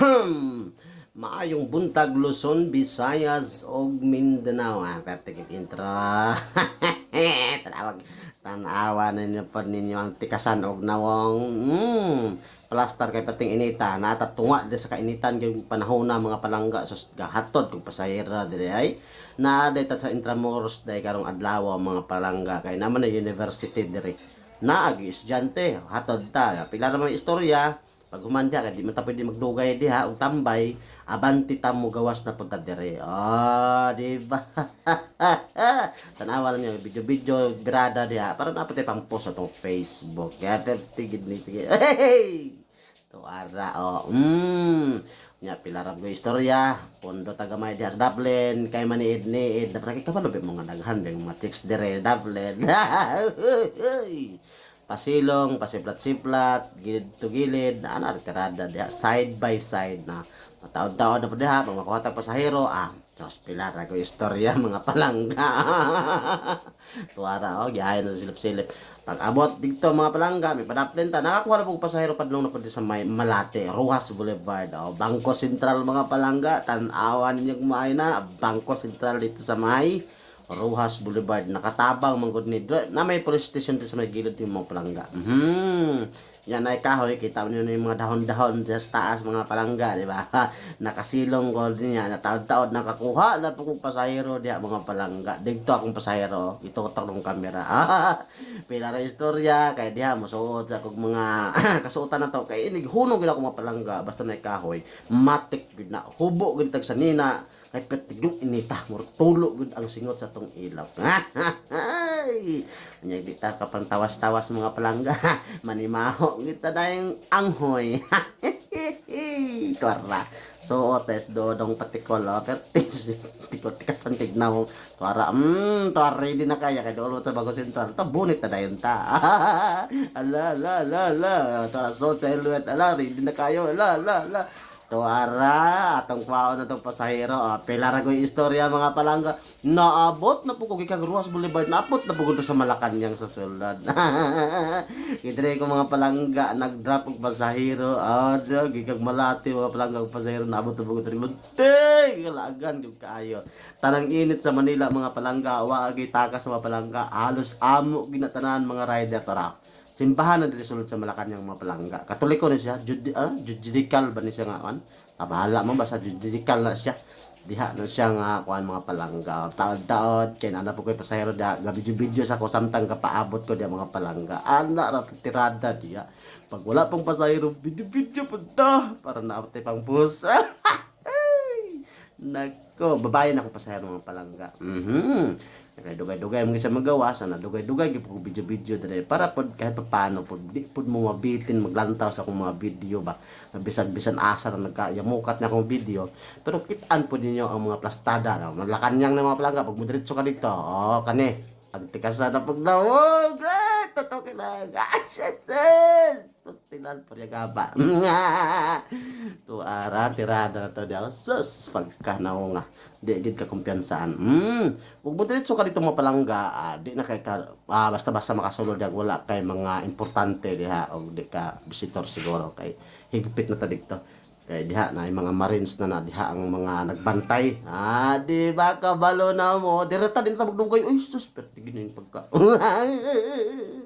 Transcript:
Maayong buntag Luzon, Visayas ug Mindanao. Ah, pertikip intro. Tanawag tanawa ninyo pa ninyo ang tikasan og nawong mm, plastar kay pating inita natatunga di sa kainitan kay panahon na mga palangga sus gahatod kog pasahera dire ay na data sa Intramuros day karong adlaw mga palangga kay naman na university dire na agi estudyante hatod ta pila na mga istorya pag humanda ka di man ta pwede magdugay diha og tambay abanti ta mo gawas na punta dire ah di ba? Tanawa niyo video-video birada diha. Para na pati pang post sa tong Facebook. Kaya tigid ni sige. Hey! To ara oh mm. Nya pilarap ko istorya. Pondo tagamay diha sa Dublin. Kay maniid niid dapat kay kabalo daghan ding mga chicks dire Dublin pasilong, pasiplat-siplat, gilid to gilid, na ano, retirada diha, side by side na. Taon-taon na po diha, pag makuha pasahero, ah, Diyos pilar, ako istorya, mga palangga. Tuwara, oh, gihayin na silip-silip. Pag abot dito mga palangga, may padaplin nakakuha na po pasahero padlong na po sa may Malate, Ruas Boulevard, oh, Bangko Sentral mga palangga, tanawan ninyo kumain na, Bangko Sentral dito sa may Rojas Boulevard. Nakatabang manggod ni na may police station sa may gilid yung mga palangga. Mhm. Yan ay kahoy, kita mo yun yung mga dahon-dahon sa taas mga palangga, di ba? Nakasilong ko din yan, nataod-taod nakakuha na po kong pasahero diya mga palangga. Digto akong pasahero, itutok ng kamera. Pila na istorya, kay diha musuot sa akong mga kasuotan na to. Kay inig hunong gid ako mga palangga. Basta na kahoy, matik na. Hubo gid tag sa nina kay petig yung inita mo tulo gud ang singot sa tong ilaw ay nya di ta kapang tawas-tawas mga palangga manimaho kita dayong anghoy Tuara. So, otes do dong patikol, oh, pertis. Tikot tikasan tignaw. Tuara, mm, tuara ready na kaya kay dolo ta bago sentral. Ta bunit ta dayon ta. ala, ala, ala, ala. Tuara so silhouette, ala, ready na kayo. Ala, ala, ala. Tuara, atong kwao na tong pasahero. Ah, pila ra ko istorya mga palangga. Naabot na po ko kay Ruas Boulevard. Naabot na po ko sa Malacanang sa sulod. Idre ko mga palangga nag-drop og pasahero. Ah, gikag malati mga palangga og pasahero naabot na po ko diri. Muntik, kalagan gyud kaayo. Tanang init sa Manila mga palangga, wa agi takas mga palangga. Halos amo ginatanan mga rider tara simbahan na dili sulod sa Malacanang mga palangga. Katoliko na siya, judi, ah, judicial ba ni siya nga kan? Kabahala mo basta judicial na siya. Diha na siya nga kuan mga palangga. Taod-taod kay ana po koy pasahero da gabi video sa ko samtang kapaabot ko diya mga palangga. Ana ra tirada diya. Pag wala pang pasahero, video-video punta para naabot pang bus. Nako, babae na ako pasahero mga palangga. Mhm. Kaya dugay-dugay mo sa magawa sana dugay-dugay gyud ko video-video dire para pod kahit paano pod di pod mo mabitin maglantaw sa akong mga video ba. Nga bisan-bisan asa na nagkayamukat na akong video. Pero kitaan po ninyo ang mga plastada no? Malakanyang na mga palangga pag mo diretso ka dito oh kani. Pag tikas na paglawog ah totoo kailangan ah shit Tinan po niya gaba. to ara tirada na to diya. Sus pagkanaw nga. Di gid ka kumpiyansaan. Mm. Ug mo diretso ka dito mga palangga, ah, di na kay ka ah, basta-basta makasulod yang wala kay mga importante diha og di ka visitor siguro kay higpit na ta dito. Kay diha na yung mga marines na na diha ang mga nagbantay. Ah, di ba kabalo na mo? Direta din ta magdunggoy. Uy, sus, perti gini yung pagka.